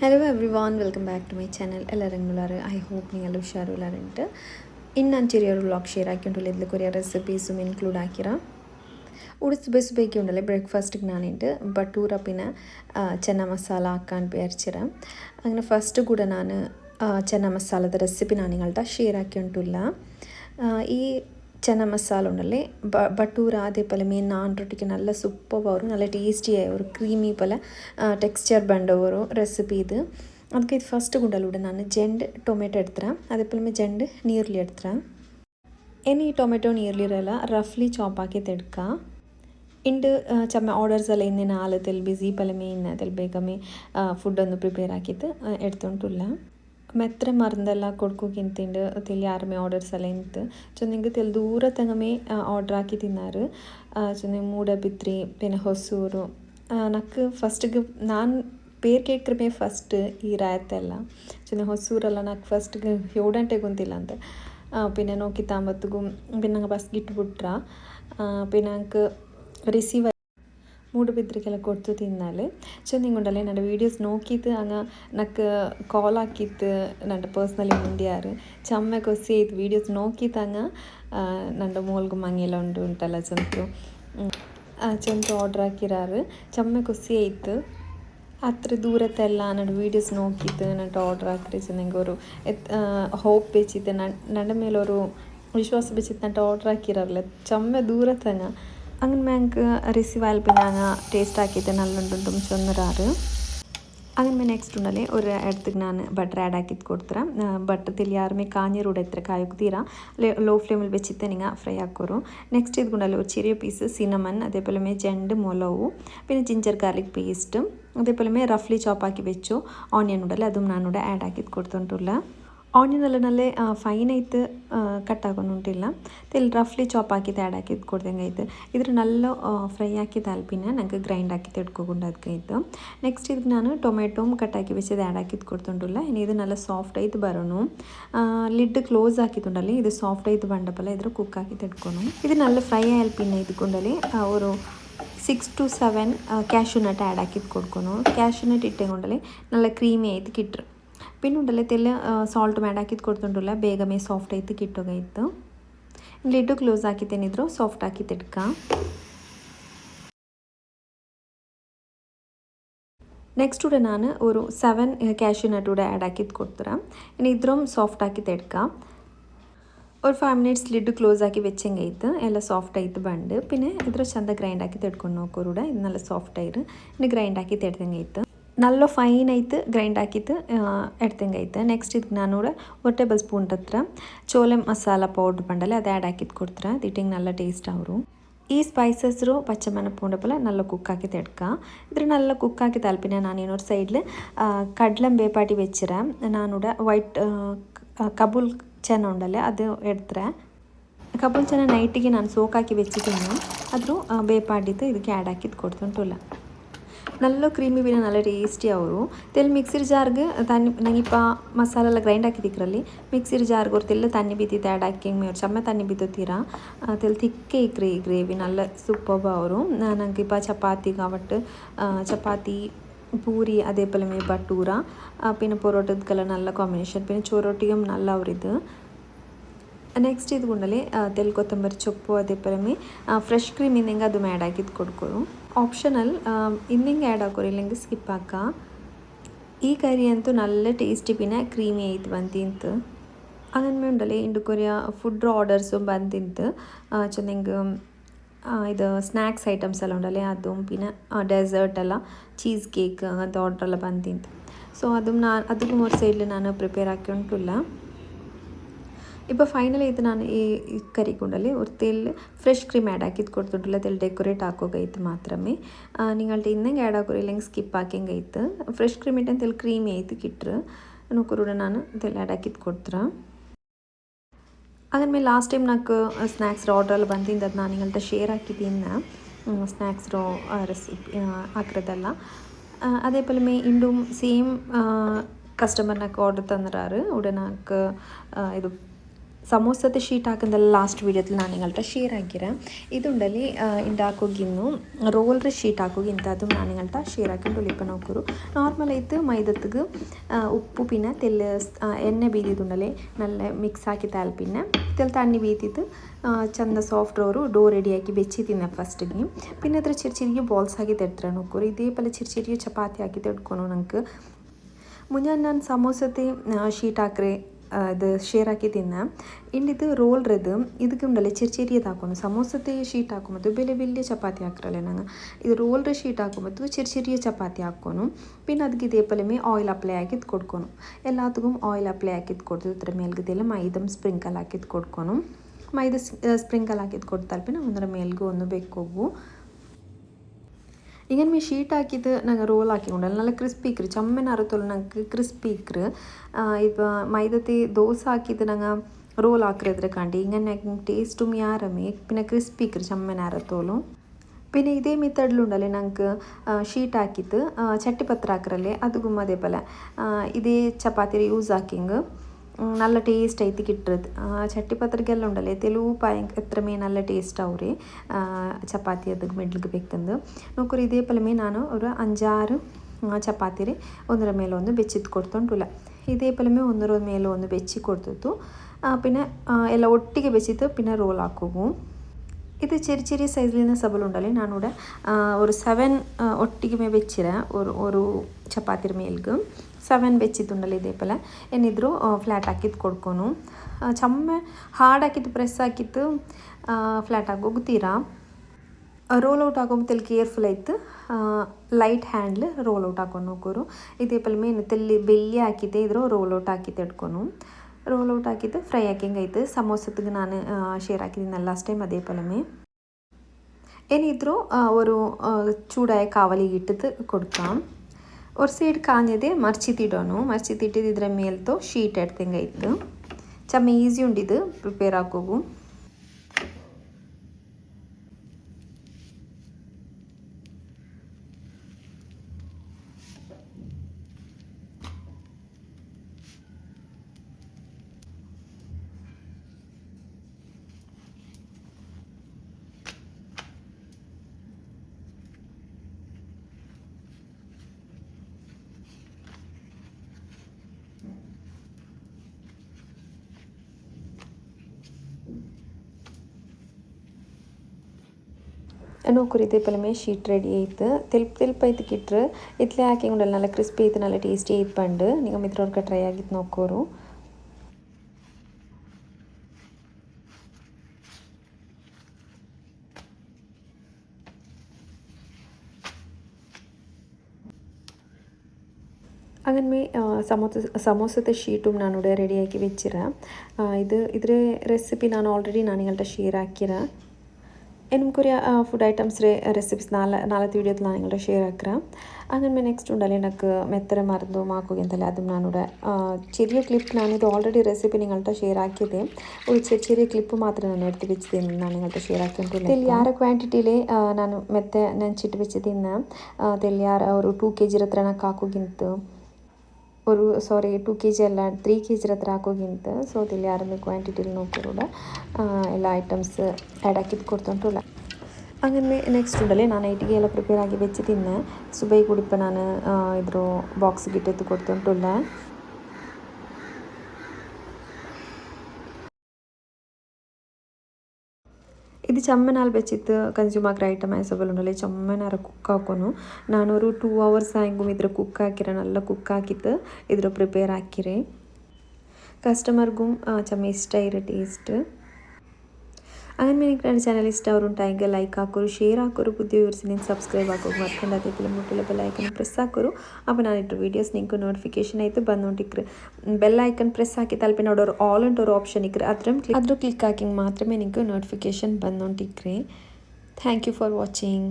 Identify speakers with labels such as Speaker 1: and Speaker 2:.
Speaker 1: Hello everyone welcome back to my channel എല്ലാവരും ഉള്ളാറ് I hope നിങ്ങൾ ഉഷാറുള്ളാറുണ്ട് ഇന്ന് ഞാൻ ചെറിയൊരു വ്ളോഗ് ഷെയർ ആക്കിയിട്ടുള്ള ഇതിൽ കുറേ റെസിപ്പീസും ഇൻക്ലൂഡ് ആക്കിറാം ഇവിടെ സുബൈ സുബൈക്ക് ഉണ്ടല്ലേ ബ്രേക്ക്ഫാസ്റ്റിക്ക് നാനുണ്ട് ബട്ടൂറ പിന്നെ ചെന്ന മസാല ആക്കാൻ വിചാരിച്ചിടാം. അങ്ങനെ ഫസ്റ്റ് കൂടെ ഞാൻ ചെന്ന മസാലത്തെ റെസിപ്പി ഞാൻ നിങ്ങളുടെ ഷെയർ ആക്കിയിട്ടുള്ള ഈ ചെന മസാല ഉണ്ടല്ലേ? ബട്ടൂർ ആദ്യം പോലെ മീൻ നാൻ റൊട്ടിക്ക് നല്ല സൂപ്പർ വരും നല്ല ടേസ്റ്റിയായ ഒരു ക്രീമി പോലെ ടെക്സ്ചർ ബണ്ട് വരും റെസിപ്പി ഇത്. അതൊക്കെ ഇത് ഫസ്റ്റ് കൊണ്ടല്ലൂടെ നാണ് ജെൻഡ് ടൊമാറ്റോ എടുത്തരാം. അതേപോലെ ജെൻഡ് നീർലി എടുത്തരാം. എന്നെ ഈ ടൊമാറ്റോ നീർലി എല്ലാം റഫ്ലി ചോപ്പാക്കി തെടുക്കാം ഇണ്ട് ചമ്മ ഓർഡേഴ്സ് എല്ലാം ഇന്നിനാളത്തിൽ ബിസി പോലെ മീൻ അതിൽ ബേഗമേ ഫുഡൊന്ന് പ്രിപ്പയർ ആക്കിയിട്ട് എടുത്തോണ്ടില്ല മെത്ര മറന്നല്ല കൊടുക്കുകിന്തിണ്ട് അതിൽ യാരുമേ ഓർഡർസ് എല്ലാം ഇന്ന് ಸೊ ನಿಂಗೆ ತೆಲ್ ದೂರ ತಂಗಮೇ ಆರ್ಡರ್ ಹಾಕಿ ತಿನ್ನಾರು. ಸೊ ನಿಂಗೆ ಮೂಡಬಿದ್ರಿ പിന്നെ ಹೊಸೂರು. ನಕ್ಕೆ ಫಸ್ಟಿಗೆ ನಾನು ಪೇರು ಕೇಳ್ಕ್ರಮೇ ಫಸ್ಟ್ ಈ ರಾಯತ್ತೆಲ್ಲ ಸೊ ನಿಂಗೆ ಹೊಸೂರೆಲ್ಲ నాకు ಫಸ್ಟ್ಗೆ ಯೋಡಂಟೆ ಗೊತ್ತಿಲ್ಲ ಅಂತ. പിന്നെ നോക്കി താമ്പത്തും പിന്നെ ಬಸ್ ബസ് കിട്ടുപിട്ടാ പിന്നെ ഞങ്ങൾക്ക് റിസീവ് മൂട് പിതൃക്കെല്ല കൊടുത്തു തിന്നാൽ ചെന്നിങ്ങുണ്ടല്ലേ നല്ല വീഡിയോസ് നോക്കിയിട്ട് അങ്ങ് നക്ക് കോളാക്കിത്ത് നല്ല പേഴ്സണലി മിണ്ടിയാറ് ചമ്മ കൊസി ചെയ്ത് വീഡിയോസ് നോക്കിയത് അങ്ങ് നല്ല മോൾക്കും മങ്ങിയെല്ലാം ഉണ്ട് ഉണ്ടല്ല ചെന്തു ചെന്തു ഓർഡർ ആക്കിയാറ് ചമ്മ കൊസി ചെയ്ത് അത്ര ദൂരത്തെല്ലാം നട വീഡിയോസ് നോക്കിയിട്ട് എന്നിട്ട് ഓർഡർ ആക്കി ചെന്നെങ്കിൽ ഒരു ഹോപ്പ് വെച്ചിട്ട് നടമേലൊരു വിശ്വാസം വെച്ചിട്ട് നട്ട് ഓർഡർ ആക്കിയിറല്ലേ ചമ്മ ദൂരത്തന്നെ അങ്ങനെ ഞങ്ങൾക്ക് റിസീവ് ആയാൽ പിന്നെ അങ്ങ് ടേസ്റ്റ് ആക്കിയിട്ട് നല്ലുണ്ടുണ്ടും ചൊന്നരാറ് അങ്ങനെ നെക്സ്റ്റ് ഉണ്ടല്ലേ ഒരു ഇടത്തേക്ക് ഞാൻ ബട്ടർ ആഡ് ആക്കി കൊടുത്തരാം. ബട്ടർ തെളിയാറുമേ കാഞ്ഞിറൂടെ തീരാം. അല്ലെ ലോ ഫ്ലെയിമിൽ വെച്ചിട്ട് നിങ്ങൾ ഫ്രൈ ആക്കോറു നെക്സ്റ്റ് ഇതുകൊണ്ടല്ലേ ഒരു ചെറിയ പീസ് സിനമൻ അതേപോലെ മേ ജണ്ട് മുളവും പിന്നെ ജിഞ്ചർ ഗാർലിക് പേസ്റ്റും അതേപോലെ മേ റഫ്ലി ചോപ്പാക്കി വെച്ചു. ഓണിയൻ ഉണ്ടല്ലേ അതും ഞാനിവിടെ ആഡ് ആക്കി കൊടുത്തിട്ടുള്ളത് ಆನಿಯನ್ ಅಲ್ಲನಲ್ಲೇ ಫೈನ್ ಐತೆ ಕಟ್ ಆಗೋನುಂಟಿಲ್ಲ ತಿಲ್ ರಫ್ಲಿ ಚಾಪ್ ಹಾಕಿದ್ದು ಆ್ಯಡ್ ಹಾಕಿ ಕೊಡ್ದಂಗೆ ಐತೆ ಇದ್ರ ನಲ್ಲ ಫ್ರೈ ಹಾಕಿದ ಅಲ್ಪಿನ ನಂಗೆ ಗ್ರೈಂಡ್ ಹಾಕಿದ್ದು ಇಟ್ಕೊಂಡು ಅದಕ್ಕೆ ಇತ್ತು ನೆಕ್ಸ್ಟ್ ಇದಕ್ಕೆ ನಾನು ಟೊಮೆಟೊ ಕಟ್ಟಾಕಿ ಬಿಸಿದು ಆ್ಯಡ್ ಹಾಕಿದ್ದು ಕೊಡ್ತುಂಡುಲ್ಲ ಇನ್ನು ಇದು ನಲ್ಲ ಸಾಫ್ಟ್ ಐತೆ ಬರೋನು ಲಿಡ್ ಕ್ಲೋಸ್ ಹಾಕಿದ್ದುಂಡಲ್ಲಿ ಇದು ಸಾಫ್ಟ್ ಐತೆ ಬಂಡಪಲ್ಲ ಇದ್ರ ಕುಕ್ ಹಾಕಿ ತಿಟ್ಕೊನು ಇದು ನಲ್ಲ ಫ್ರೈ ಅಲ್ಪಿನ ಇದ್ಕೊಂಡಲ್ಲಿ ಅವರು six to seven cashew add ಹಾಕಿದ್ದು ಕೊಡ್ಕೊನು ಕ್ಯಾಶ್ಯೂನಟ್ ನಟ್ ಇಟ್ಟೆಗೊಂಡಲ್ಲಿ ನಲ್ಲ ಕ್ರೀಮಿ ಐತೆ ಕಿಟ್ರು പിന്നെ ഉണ്ടല്ലേ തെല്ല് ಸಾಲ್ಟ್ ಮ್ಯಾಡ್ ಹಾಕಿದ್ದು ಕೊಡ್ತುಂಟಲ್ಲ ಬೇಗಮೇ ಸಾಫ್ಟ್ ಐತಿ ಕಿಟ್ಟೋಗೈತು ಲಿಡ್ಡು ಕ್ಲೋಸ್ ಹಾಕಿತ್ತೇನಿದ್ರು ಸಾಫ್ಟ್ ಹಾಕಿ ತಿಡ್ಕ ನೆಕ್ಸ್ಟ್ ಕೂಡ ನಾನು ഒരു സെവൻ ക്യാഷ്യൂ നട്ട് കൂടെ ആഡ് ആക്കി കൊടുത്തരാം ഇനി ഇത്രയും സോഫ്റ്റ് ആക്കി തെടുക്കാം ഒരു ഫൈവ് മിനിറ്റ്സ് ലിഡ് ക്ലോസ് ആക്കി വെച്ചെങ്കിൽ ആയിട്ട് ಎಲ್ಲ ಸಾಫ್ಟ್ ಆಯ್ತು ಬಂಡು പിന്നെ ಇದ್ರ ಚಂದ ಗ್ರೈಂಡ್ ಹಾಕಿ ತೆಡ್ಕೊಂಡು ನೋಕೋರುಡ ಇದು നല്ല ಸಾಫ್ಟ್ ಆಯ್ರು ಇನ್ನು ಗ್ರೈಂಡ್ ಹಾಕಿ ತೆಡ್ದಂಗೆ ಆಯ್ತು നല്ല ಫೈನ್ ಆಯ್ತು ಗ್ರೈಂಡ್ ಹಾಕಿತ್ತು ಎಡ್ತಂಗೆ ಆಯ್ತು ನೆಕ್ಸ್ಟ್ ಇದಕ್ಕೆ ನಾನು ಕೂಡ ഒരു ಟೇಬಲ್ ಸ್ಪೂನ್ ಹತ್ರ ಚೋಲೆ ಮಸಾಲ ಪೌಡ್ರ್ ಬಂಡಲೆ ಅದು ಆ್ಯಡ್ ಹಾಕಿದ್ದು ಕೊಡ್ತಾರೆ ತಿಟ್ಟಿಂಗ್ നല്ല ಟೇಸ್ಟ್ ಅವರು ಈ ಸ್ಪೈಸಸ್ರು ಪಚ್ಚಮನ ಪೂಂಡಪಲ നല്ല കുക്കാക്കി തെടുക്ക ഇതിൽ നല്ല കുക്കാക്കി താല്പര്യം ഞാൻ ഇനൊരു സൈഡിൽ കടലം വേപ്പാട്ടി വെച്ചിരാം ഞാനിവിടെ വൈറ്റ് കബൂൽ ಚೆನ್ನ ಉಂಡಲ್ಲೇ ಅದು ಎಡ್ತಾರೆ ಕಬೂಲ್ ಚೆನ್ನ ನೈಟಿಗೆ ನಾನು ಸೋಕಾಕಿ വെച്ചിട്ടുണ്ട് ಅದ್ರ ಬೇಪಾಡಿದ್ದು ಇದಕ್ಕೆ ಆ್ಯಡ್ ಹಾಕಿದ್ದು ಕೊಡ್ತುಂಟುಲ್ಲ நல்ல ಕ್ರೀಮಿ ಬೀನ நல்ல ಟೇಸ್ಟಿ ಅವರು ತೆಲ್ ಮಿಕ್ಸಿರ್ ಜಾರ್ಗೆ ತನ್ನಿ ನಂಗಿಪ್ಪ ಮಸಾಲೆಲ್ಲ ಗ್ರೈಂಡ್ ಹಾಕಿದಿಕ್ರಲ್ಲಿ ಮಿಕ್ಸಿರ್ ಜಾರ್ಗೆ ಅವ್ರು ತೆಲ್ಲ ತನ್ನಿ ಬಿದ್ದಿದ್ದೆ ಆ್ಯಡ್ ಹಾಕಿ ಅವ್ರು ಚಮ್ಮ ತನ್ನಿ ಬಿದ್ದುತ್ತೀರಾ ತೆಲ್ ತಿಕ್ಕೆ ಇಕ್ರಿ ಗ್ರೇವಿ ನಲ್ಲ ಸೂಪರ್ ಅವರು ನಂಗಿಪ್ಪ ಚಪಾತಿ ಕಾವಟ್ಟು ಚಪಾತಿ பூரி அதே போலமே பட்டூரா பின்ன பொரோட்டத்துக்கெல்லாம் நல்ல காம்பினேஷன் பின்ன சொரோட்டியும் நல்லா ஒரு இது ನೆಕ್ಸ್ಟ್ ಇದು ಗುಂಡಲ್ಲಿ ತೆಲ್ ಕೊತ್ತಂಬರಿ ಸೊಪ್ಪು ಅದೇ ಪರಮಿ ಫ್ರೆಶ್ ಕ್ರೀಮ್ ಇನ್ನಿಂಗೆ ಅದು ಆ್ಯಡ್ ಆಗಿದ್ದು ಕೊಡ್ಕೊರು ಆಪ್ಷನಲ್ ಇನ್ನಿಂಗೆ ಆ್ಯಡ್ ಹಾಕೋರು ಇಲ್ಲಿಂಗೆ ಸ್ಕಿಪ್ ಹಾಕ ಈ ಕರಿ ಅಂತೂ ನಲ್ಲ ಟೇಸ್ಟಿ ಪಿನ ಕ್ರೀಮಿ ಐತ್ ಬಂದಿಂತು ಅದನ್ನೇ ಉಂಡಲ್ಲಿ ಇಂಡು ಕೊರಿಯ ಫುಡ್ ಆರ್ಡರ್ಸು ಬಂದಿಂತು ಚೆನ್ನಾಗಿ ಇದು ಸ್ನ್ಯಾಕ್ಸ್ ಐಟಮ್ಸ್ ಎಲ್ಲ ಉಂಡಲ್ಲ ಅದು ಪಿನ ಡೆಸರ್ಟ್ ಎಲ್ಲ ಚೀಸ್ ಕೇಕ್ ಅಂತ ಆರ್ಡ್ರೆಲ್ಲ ಬಂದಿಂತು ಸೊ ಅದು ನಾನು ಅದಕ್ಕೂ ಮೂರು ಸೈಡ್ಲಿ ನಾನು ಪ್ರಿಪೇರ್ ಹಾಕಿ ಉಂಟುಲ್ಲ ഇപ്പോൾ ಫೈನಲಿ ನಾನು ಈ ഒരു വൃത്തിയിൽ ഫ്രഷ് ക്രീം ആഡ് ആക്കി കൊടുത്തിട്ടുള്ളത് അതിൽ ഡെക്കറേറ്റ് ആക്കുകയത്ത് മാത്രമേ. നിങ്ങളുടെ ഇന്നും ആഡ് ആക്കുക ഇല്ലെങ്കിൽ സ്കിപ്പ് ആക്കിയെങ്കയ്ത്ത് ഫ്രഷ് ക്രീം ഇട്ട് തേൽ ക്രീം ചെയ്ത് കിട്ടുക നോക്കൂടെ ನಾನು തേൽ ആഡ് ആക്കി കൊടുത്തിറ ಅದಾದ್ಮೇಲೆ ലാസ്റ്റ് ടൈം നമുക്ക് സ്നാക്സ് ഓർഡർ ಬಂದಿದ್ದು ಅದು നിങ്ങളുടെ ഷെയർ ആക്കി ಹಾಕಿದ್ದೀನಿ സ്നാക്സ് റോ റെസിപ്പി അതേ അതേപോലെ മേ ഇണ്ടും സെയിം കസ്റ്റമറിനൊക്കെ ഓർഡർ തന്നിട്ടാറ് ഉടനാക്ക് ഇത് സമോസത്തെ ഷീറ്റാക്കുന്നതിൽ ലാസ്റ്റ് വീഡിയോയിൽ ഞാൻ നിങ്ങളുടെ ഷീറാക്കിരാം ഇതുണ്ടല്ലി ഉണ്ടാക്കുകയും റോളിന്റെ ഷീറ്റാക്കുക ഇന്നതും ഞാൻ നിങ്ങളുടെ ഷീറാക്കി ഉളിപ്പ് നോക്കൂ. നോർമലായിട്ട് മൈദത്തേക്ക് ഉപ്പ് പിന്നെ തെല്ല് എണ്ണ വീതിയതുണ്ടല്ലേ നല്ല മിക്സ് ആക്കി താൽ പിന്നെ ഇതിൽ തണ്ണി വീതിയത് ചന്ത സോഫ്റ്റ് ഡോറ് ഡോ റെഡിയാക്കി വെച്ച് തിന്ന ഫസ്റ്റ് ഗെയിം പിന്നെ ഇത്ര ചെറിയ ചെറിയ ബോൾസാക്കി തെടുത്തരാം നോക്കൂ. ഇതേപോലെ ചെറിയ ചെറിയ ചപ്പാത്തി ആക്കി തെടുക്കണോ നമുക്ക് മുന്നേ ഞാൻ സമോസത്തെ ഷീറ്റാക്കേ ഇത് ഷെയറാക്കി തിന്നാം ഇണ്ട് ഇത് റോൾറത് ഇതൊക്കെ ഉണ്ടല്ലേ ചെറിയ ചെറിയതാക്കുന്നു സമോസത്തെ ഷീറ്റ് ಹಾಕೊಂಬತ್ತು ಬೆಲೆ വലിയ ಚಪಾತಿ ಹಾಕ್ರಲ್ಲ ನಂಗೆ ಇದು ರೋಲ್ರ ಶೀಟ್ ಹಾಕೊಂಬತ್ತು ചെറിയ ചെറിയ ಚಪಾತಿ ಹಾಕ್ಕೊನು പിന്നെ ಅದಕ್ಕೆ ಇದೇ ಪಲಮೆ ಆಯಿಲ್ ಅಪ್ಲೈ ಹಾಕಿದ್ದು ಕೊಡ್ಕೊನು ಎಲ್ಲದಕ್ಕೂ ಆಯಿಲ್ ಅಪ್ಲೈ ಹಾಕಿದ್ದು ಕೊಡ್ತು ಇದ್ರ ಮೇಲ್ಗದೆಲ್ಲ ಮೈದಮ್ ಸ್ಪ್ರಿಂಕಲ್ ಹಾಕಿದ್ದು ಕೊಡ್ಕೊನು ಮೈದ ಸ್ಪ್ರಿಂಕಲ್ ಹಾಕಿದ್ದು ಕೊಡ್ತಾಲ್ പിന്നെ ಒಂದರ ಮೇಲ್ಗೂ ಒಂದು ಬೆಕ್ಕೋಗು ഇങ്ങനെ മീ ഷീട്ടാക്കിയത് ഞങ്ങൾ റോളാക്കിക്കൊണ്ടല്ല നല്ല ക്രിസ്പിക്ക് ചമ്മന അറുത്തുള്ള ഞങ്ങൾക്ക് ക്രിസ്പിക്ക് ഇപ്പോൾ മൈദത്തെ ദോശ ആക്കിയത് ഞങ്ങൾ റോൾ ആക്കുന്നത് കണ്ടി. ഇങ്ങനെ ടേസ്റ്റും യാറമേ പിന്നെ ക്രിസ്പിക്ക് ചമ്മന അറുത്തോളും പിന്നെ ഇതേ മെത്തേഡിലുണ്ടല്ലേ ഞങ്ങൾക്ക് ഷീട്ടാക്കിയിട്ട് ചട്ടിപ്പത്രാക്കറല്ലേ? അതും അതേപോലെ. ഇതേ ചപ്പാത്തി യൂസ് ആക്കിയെങ്കിൽ നല്ല ടേസ്റ്റ് ആയിട്ട് കിട്ടുന്നത് ಚಟ್ಟಿಪತ್ರಗೆಲ್ಲ ಉಂಡಲ್ಲ ತೆಲುವು ಪಾಯ ಎತ್ರಮೇ ನಲ್ಲ ಟೇಸ್ಟ್ ಅವ್ರಿ ಚಪಾತಿ ಅದಕ್ಕೆ ಮಿಡ್ಲಿಗೆ ಬೇಕು ತಂದು ನೂಕರು ಇದೇ ಪಲಮೇ ನಾನು ಅವರು ಅಂಜಾರು ಚಪಾತಿ ರೀ ಒಂದರ ಮೇಲೆ ಒಂದು ಬೆಚ್ಚಿತ್ತು ಕೊಡ್ತೊಂಟುಲ್ಲ ಇದೇ ಪಲಮೇ ಒಂದರ ಮೇಲೆ ಒಂದು ಬೆಚ್ಚಿ ಕೊಡ್ತಿತ್ತು പിന്നെ ಎಲ್ಲ ഒട്ടിക്ക് വെച്ചിട്ട് പിന്നെ റോൾ ആക്കുകയും ഇത് ചെറിയ ചെറിയ സൈസിൽ നിന്ന് സബലുണ്ടല്ലേ ഞാനിവിടെ ഒരു സെവൻ ഒട്ടിക്കുമേ വെച്ചിരാ ഒരു ഒരു ചപ്പാത്തിരി മേൽക്കും ಸೆವೆನ್ ಬೆಚ್ಚಿತ್ತುಂಡಲ್ಲ ಇದೇ ಪಲ ಏನಿದ್ರು ಫ್ಲ್ಯಾಟ್ ಹಾಕಿದ್ದು ಕೊಡ್ಕೊನು ಚಮ್ಮೆ ಹಾರ್ಡ್ ಹಾಕಿದ್ದು ಪ್ರೆಸ್ ಹಾಕಿತ್ತು ಫ್ಲ್ಯಾಟ್ ಆಗೋಗ್ತೀರಾ ರೋಲ್ ಔಟ್ ಆಗೋಮ್ ತೆಲ್ ಕೇರ್ಫುಲ್ ಆಯ್ತು ಲೈಟ್ ಹ್ಯಾಂಡ್ಲ್ ರೋಲ್ ಔಟ್ ಹಾಕೊಂಡು ಹೋಗೋರು ಇದೇ ಪಲ್ ಮೇನ್ ತೆಲ್ಲಿ ಬೆಲ್ಲಿ ಹಾಕಿದ್ದೆ ಇದ್ರೂ ರೋಲ್ ಔಟ್ ಹಾಕಿದ್ದೆ ಇಟ್ಕೊನು ರೋಲ್ ಔಟ್ ಹಾಕಿದ್ದು ಫ್ರೈ ಹಾಕಿಂಗ್ ಆಯ್ತು ಸಮೋಸದಗೆ ನಾನು ಶೇರ್ ಹಾಕಿದ್ದೀನಿ ಲಾಸ್ಟ್ ಟೈಮ್ ಅದೇ ಪಲಮೆ ಏನಿದ್ರು ಅವರು ಚೂಡಾಯ ಕಾವಲಿಗೆ ಇಟ್ಟದ್ದು ಕೊಡ್ತಾನೆ ஒரு ಸೈಡ್ ಕಾಂಜದೆ ಮರ್ಚಿತಿಡೋನು ಮರ್ಚಿತಿಟ್ಟಿದ್ದು ಇದರ ಮೇಲ್ತು ಶೀಟ್ ಎಡ್ತಿಂಗಾಯ್ತು ಚಮ್ಮ ಈಸಿ ಉಂಡಿದ್ದು ಪ್ರಿಪೇರ್ ಆಗೋಗು ನೋಕುರಿ ಪಲಮೆ ಶೀಟ್ ರೆಡಿ ಆಯ್ತು ತೆಲ್ಪ ತೆಲ್ಪ ಐತೆ ಕಿಟ್ರು ಇತ್ಲೆ ಹಾಕಿಕೊಂಡಲ್ಲ നല്ല ಕ್ರಿಸ್ಪಿ ಐತೆ നല്ല ಟೇಸ್ಟಿ ಐತೆ ಪಂಡು ನೀವು ಮಿತ್ರವ್ರಿಗೆ ಟ್ರೈ ಆಗಿತ್ತು ನೋಕೋರು അങ്ങനെ സമോസ സമോസത്തെ ഷീറ്റും ഞാനിവിടെ റെഡിയാക്കി വെച്ചിര ഇത് ഇതിൻ്റെ റെസിപ്പി ഞാൻ ഓൾറെഡി ഞാൻ നിങ്ങളുടെ ഷെയർ ആക്കിയ എനിക്കൊരു ഫുഡ് ഐറ്റംസ് റെസിപ്പീസ് നാളെ നാളത്തെ വീഡിയോത്തിൽ ഞാൻ നിങ്ങളുടെ ഷെയർ ആക്കാം അങ്ങനെ നെക്സ്റ്റ് ഉണ്ടല്ലേ എനിക്ക് മെത്തര മറന്നു മാക്കുക എന്തല്ല അതും ഞാനിവിടെ ചെറിയ ക്ലിപ്പ് ഞാനിത് ഓൾറെഡി റെസിപ്പി നിങ്ങളുടെ ഷെയർ ആക്കിയത് ഒരു ചെറിയ ചെറിയ ക്ലിപ്പ് മാത്രം ഞാൻ എടുത്ത് വെച്ച് തിന്നാണ് നിങ്ങളുടെ ഷെയർ ആക്കിയിട്ടുള്ളത് തെല്ലിയാറ് ಕ್ವಾಂಟಿಟಿಲಿ ನಾನು ಮೆತ್ತೆ ನೆಂಚಿಟ್ಟು വെച്ച് ತಿನ್ನ ತೆಲ್ಯಾರ ಅವರು ಟೂ ಕೆ ಜಿ ಹತ್ರ ಹಾಕೋಗಿಂತು ഒരു ಸಾರಿ ಟು ಕೆ ಜಿ ಅಲ್ಲ ತ್ರೀ ಕೆ ಜಿ ಹತ್ರ ಹಾಕೋಗಿಂತ ಸೊ ಇಲ್ಲಿ ಆರನೇ ಕ್ವಾಂಟಿಟಿಲಿ ನೋಡ್ಕೊಡೋಣ ಎಲ್ಲ ಐಟಮ್ಸ್ ಆ್ಯಡ್ ಹಾಕಿದ್ದು ಕೊಡ್ತುಂಟು ಹಂಗಂದ್ರೆ ನೆಕ್ಸ್ಟ್ ಉಡಲ್ಲಿ ನಾನು ನೈಟಿಗೆ ಎಲ್ಲ ಪ್ರಿಪೇರ್ ಆಗಿ ಬೆಚ್ಚಿ ತಿನ್ನ ಸೊ ಬೇಗ ಉಡಿಪ ನಾನು ಇದ್ರ ಬಾಕ್ಸ್ಗೆ ಇಟ್ಟೆತ್ತು ಕೊಡ್ತುಂಟು ഇത് ചെമ്മനാൽ ಬೆಚ್ಚಿತ್ತು. കൺസ്യൂമാക്കിற ಐಟಮ್ ಆಯಿಸಬಲ್ಲುನಲ್ಲ ಚೆಮ್ಮನಾರ ಕುಕ್ಕಾಕೋನು ನಾನೊರು ಟೂ ಅವರ್ಸ್ ಆಯ್ಕು ಇದ್ರ ಕುಕ್ಕಾಕಿರ ನಲ್ಲ ಕುಕ್ಕಾಕಿತ್ತು ಇದ್ರ ಪ್ರಿಪೇರ್ ಹಾಕಿರೆ. ಕಸ್ಟಮರ್ಗೂ ಚಮ್ಮ ಇಷ್ಟ ಇರೋ ಟೇಸ್ಟ್ അങ്ങനെ మీకు నా ಅವರು ఇష్టం ఉంటాయి లೈಕ್ ಹಾಕೋರು ಶೇರ್ ಹಾಕೋರು, ಬುದ್ಧಿ ವಿವರಿಸಿ ನೀವು ಸಬ್ಸ್ಕ್ರೈಬ್ ಹಾಕೋಕೆ ಮರ್ಕೊಂಡಾದ ಬೆಲೆ ಮುಟ್ಟಿಲ್ಲ, ಬೆಲ್ ಐಕನ್ ಪ್ರೆಸ್ ಹಾಕೋರು. ಅಪ್ಪ ನಾನು ಇಟ್ಟು ವೀಡಿಯೋಸ್ ನಿಂಕು ನೋಟಿಫಿಕೇಶನ್ ಐತೆ ಬಂದು ನೋಟಿಕ್ರಿ ಬೆಲ್ ಐಕನ್ ಪ್ರೆಸ್ ಹಾಕಿ ತಲುಪಿ ನೋಡೋರು ಆಲ್ ಅಂಡ್ ಅವ್ರ ಆಪ್ಷನ್ ಇಕ್ರಿ. ಅದ್ರ ಕ್ಲಿಕ್ ಅದ್ರ ಕ್ಲಿಕ್ ಹಾಕಿಂಗ್ ಮಾತ್ರಮೇ ನಿಂಕು ನೋಟಿಫಿಕೇಶನ್ ಬಂದು ನೋಟಿಕ್ರಿ ಥ್ಯಾಂಕ್ ಯು ಫಾರ್ ವಾಚಿಂಗ್